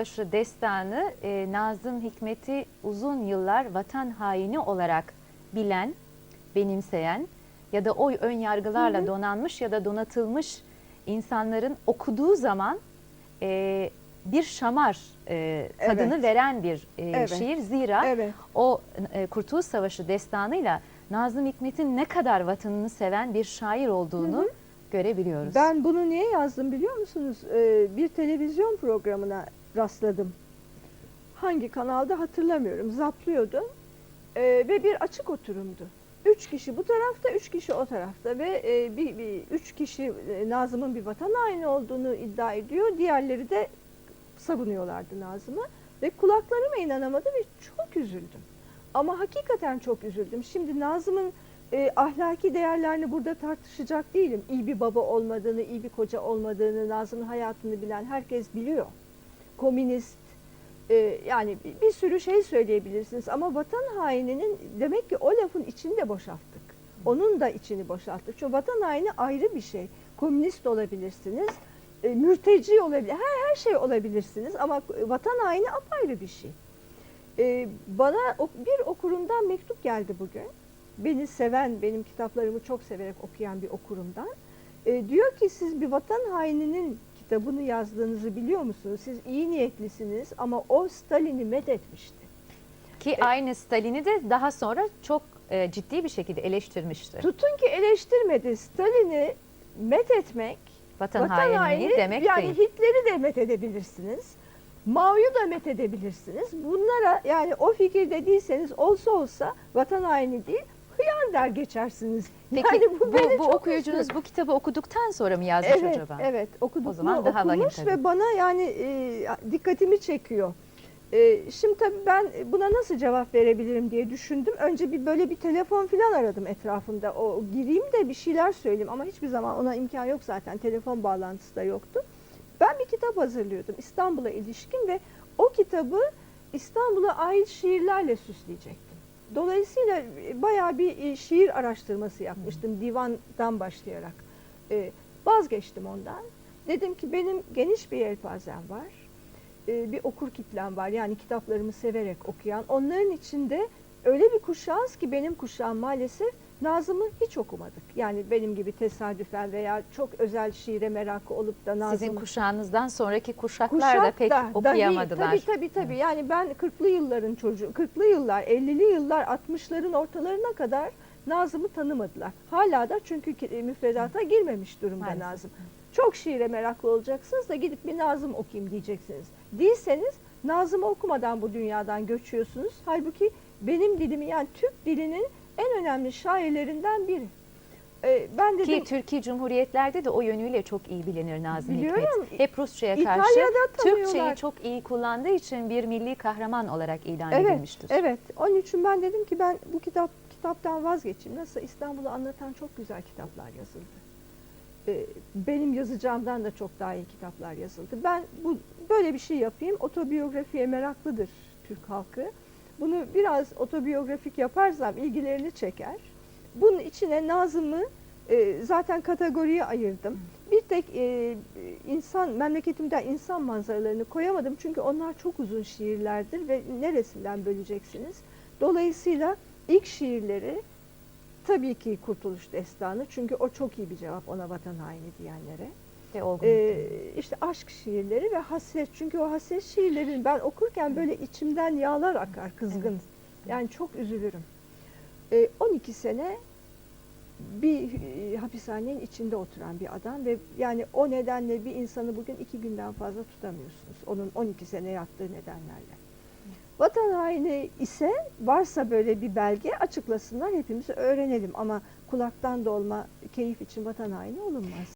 Savaşı destanı e, Nazım Hikmet'i uzun yıllar vatan haini olarak bilen, benimseyen ya da o ön yargılarla donanmış ya da donatılmış insanların okuduğu zaman e, bir şamar e, tadını Evet. veren bir e, Evet. şiir. Zira Evet. o e, Kurtuluş Savaşı destanıyla Nazım Hikmet'in ne kadar vatanını seven bir şair olduğunu görebiliyoruz. Ben bunu niye yazdım biliyor musunuz? Ee, bir televizyon programına rastladım. Hangi kanalda hatırlamıyorum. Zaplıyordum. Ee, ve bir açık oturumdu. Üç kişi bu tarafta, üç kişi o tarafta ve e, bir, bir üç kişi e, Nazım'ın bir vatan haini olduğunu iddia ediyor. Diğerleri de savunuyorlardı Nazım'ı ve kulaklarıma inanamadım ve çok üzüldüm. Ama hakikaten çok üzüldüm. Şimdi Nazım'ın e, ahlaki değerlerini burada tartışacak değilim. İyi bir baba olmadığını, iyi bir koca olmadığını, Nazım'ın hayatını bilen herkes biliyor. Komünist, e, yani bir, bir sürü şey söyleyebilirsiniz ama vatan haininin demek ki o lafın içini de boşalttık. Onun da içini boşalttık. Çünkü vatan haini ayrı bir şey. Komünist olabilirsiniz, e, mürteci olabilir, her, her şey olabilirsiniz ama vatan haini apayrı bir şey. E, bana bir okurumdan mektup geldi bugün. Beni seven, benim kitaplarımı çok severek okuyan bir okurumdan. E, diyor ki siz bir vatan haininin kitabını yazdığınızı biliyor musunuz? Siz iyi niyetlisiniz ama o Stalin'i methetmişti. Ki aynı Stalin'i de daha sonra çok e, ciddi bir şekilde eleştirmişti. Tutun ki eleştirmedi. Stalin'i methetmek, Vatan, vatan hainliği haini demek yani değil. Hitler'i de methedebilirsiniz. Mao'yu da methedebilirsiniz. Bunlara yani o fikirde değilseniz olsa olsa vatan haini değil, hıyar der geçersiniz. Peki yani bu, bu, çok okuyucunuz üzdü. bu kitabı okuduktan sonra mı yazmış evet, acaba? Evet, okuduk O zaman daha okumuş tabii. ve bana yani e, dikkatimi çekiyor. E, şimdi tabii ben buna nasıl cevap verebilirim diye düşündüm. Önce bir böyle bir telefon falan aradım etrafımda. O gireyim de bir şeyler söyleyeyim ama hiçbir zaman ona imkan yok zaten. Telefon bağlantısı da yoktu. Ben bir kitap hazırlıyordum İstanbul'a ilişkin ve o kitabı İstanbul'a ait şiirlerle süsleyecektim. Dolayısıyla e, bayağı bir e, şiir araştırması yapmıştım divandan başlayarak. E, vazgeçtim ondan. Dedim ki benim geniş bir yelpazem var. Bir okur kitlem var. Yani kitaplarımı severek okuyan. Onların içinde öyle bir kuşağız ki benim kuşağım maalesef Nazım'ı hiç okumadık. Yani benim gibi tesadüfen veya çok özel şiire merakı olup da Nazım'ı... Sizin kuşağınızdan sonraki kuşaklar da pek da- okuyamadılar. Dahi, tabii tabii tabii. Yani ben 40'lı yılların çocuğu, 40'lı yıllar, 50'li yıllar, 60'ların ortalarına kadar Nazım'ı tanımadılar. Hala da çünkü e, müfredata girmemiş durumda Maalesef. Nazım. Çok şiire meraklı olacaksınız da gidip bir Nazım okuyayım diyeceksiniz. Değilseniz Nazım'ı okumadan bu dünyadan göçüyorsunuz. Halbuki benim dilimi yani Türk dilinin en önemli şairlerinden biri. Ee, ben dedim Ki Türkiye Cumhuriyetlerde de o yönüyle çok iyi bilinir Nazım Biliyorum. Hikmet. Hep Rusça'ya karşı. Türkçeyi çok iyi kullandığı için bir milli kahraman olarak ilan Evet, edilmiştir. evet. Onun için ben dedim ki ben bu kitap kitaptan vazgeçeyim. Nasıl İstanbul'u anlatan çok güzel kitaplar yazıldı. Ee, benim yazacağımdan da çok daha iyi kitaplar yazıldı. Ben bu böyle bir şey yapayım. Otobiyografiye meraklıdır Türk halkı. Bunu biraz otobiyografik yaparsam ilgilerini çeker. Bunun içine Nazım'ı e, zaten kategoriye ayırdım. Bir tek e, insan memleketimden insan manzaralarını koyamadım çünkü onlar çok uzun şiirlerdir ve neresinden böleceksiniz. Dolayısıyla ilk şiirleri tabii ki Kurtuluş Destanı çünkü o çok iyi bir cevap ona vatan haini diyenlere. Olgun. Ee, işte aşk şiirleri ve hasret çünkü o hasret şiirlerini ben okurken böyle içimden yağlar akar kızgın. Yani çok üzülürüm. Ee, 12 sene bir e, hapishanenin içinde oturan bir adam ve yani o nedenle bir insanı bugün iki günden fazla tutamıyorsunuz. Onun 12 sene yattığı nedenlerle. Vatan haini ise varsa böyle bir belge açıklasınlar hepimiz öğrenelim ama kulaktan dolma keyif için vatan haini olunmaz.